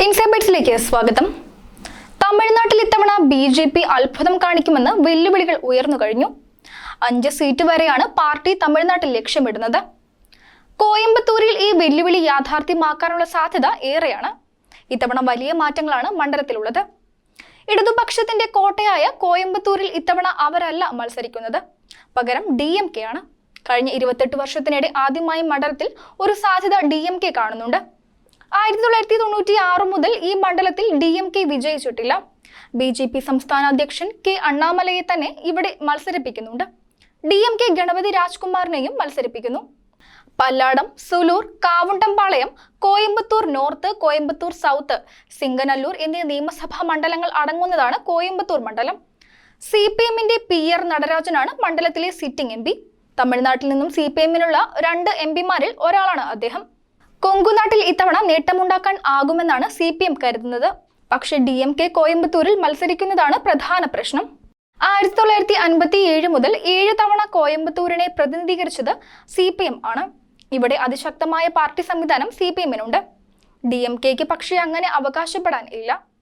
ഇൻസൈബൈറ്റ്സിലേക്ക് സ്വാഗതം. തമിഴ്നാട്ടിൽ ഇത്തവണ ബി ജെ പി അത്ഭുതം കാണിക്കുമെന്ന് വെല്ലുവിളികൾ ഉയർന്നു കഴിഞ്ഞു. അഞ്ച് സീറ്റ് വരെയാണ് പാർട്ടി തമിഴ്നാട്ടിൽ ലക്ഷ്യമിടുന്നത്. കോയമ്പത്തൂരിൽ ഈ വെല്ലുവിളി യാഥാർത്ഥ്യമാക്കാനുള്ള സാധ്യത ഏറെയാണ്. ഇത്തവണ വലിയ മാറ്റങ്ങളാണ് മണ്ഡലത്തിലുള്ളത്. ഇടതുപക്ഷത്തിന്റെ കോട്ടയായ കോയമ്പത്തൂരിൽ ഇത്തവണ അവരല്ല മത്സരിക്കുന്നത്. പകരം ഡി എം കെ ആണ്. കഴിഞ്ഞ ഇരുപത്തെട്ട് വർഷത്തിനിടെ ആദ്യമായി മണ്ഡലത്തിൽ ഒരു സാധ്യത ഡി എം കെ കാണുന്നുണ്ട്. ആയിരത്തി തൊള്ളായിരത്തി തൊണ്ണൂറ്റി ആറ് മുതൽ ഈ മണ്ഡലത്തിൽ ഡി എം കെ വിജയിച്ചിട്ടില്ല. ബി ജെ പി സംസ്ഥാന അധ്യക്ഷൻ കെ അണ്ണാമലയെ തന്നെ ഇവിടെ മത്സരിപ്പിക്കുന്നുണ്ട്. ഡി എം കെ ഗണപതി രാജ്കുമാറിനെയും മത്സരിപ്പിക്കുന്നു. പല്ലാടം സുലൂർ കാവുണ്ടംപാളയം കോയമ്പത്തൂർ നോർത്ത് കോയമ്പത്തൂർ സൗത്ത് സിംഗനല്ലൂർ എന്നീ നിയമസഭാ മണ്ഡലങ്ങൾ അടങ്ങുന്നതാണ് കോയമ്പത്തൂർ മണ്ഡലം. സി പി എമ്മിന്റെ പി ആർ നടരാജനാണ് മണ്ഡലത്തിലെ സിറ്റിംഗ് എം പി. തമിഴ്നാട്ടിൽ നിന്നും സി പി എമ്മിനുള്ള രണ്ട് എം പിമാരിൽ ഒരാളാണ് അദ്ദേഹം. കൊങ്കുനാട്ടിൽ ഇത്തവണ നേട്ടമുണ്ടാക്കാൻ ആകുമെന്നാണ് സി പി എം കരുതുന്നത്. പക്ഷേ ഡി എം കെ കോയമ്പത്തൂരിൽ മത്സരിക്കുന്നതാണ് പ്രധാന പ്രശ്നം. ആയിരത്തി തൊള്ളായിരത്തി അൻപത്തി ഏഴ് മുതൽ ഏഴ് തവണ കോയമ്പത്തൂരിനെ പ്രതിനിധീകരിച്ചത് സി പി എം ആണ്. ഇവിടെ അതിശക്തമായ പാർട്ടി സംവിധാനം സി പി എമ്മിനുണ്ട് ഡി എം കെക്ക് പക്ഷേ അങ്ങനെ അവകാശപ്പെടാൻ ഇല്ല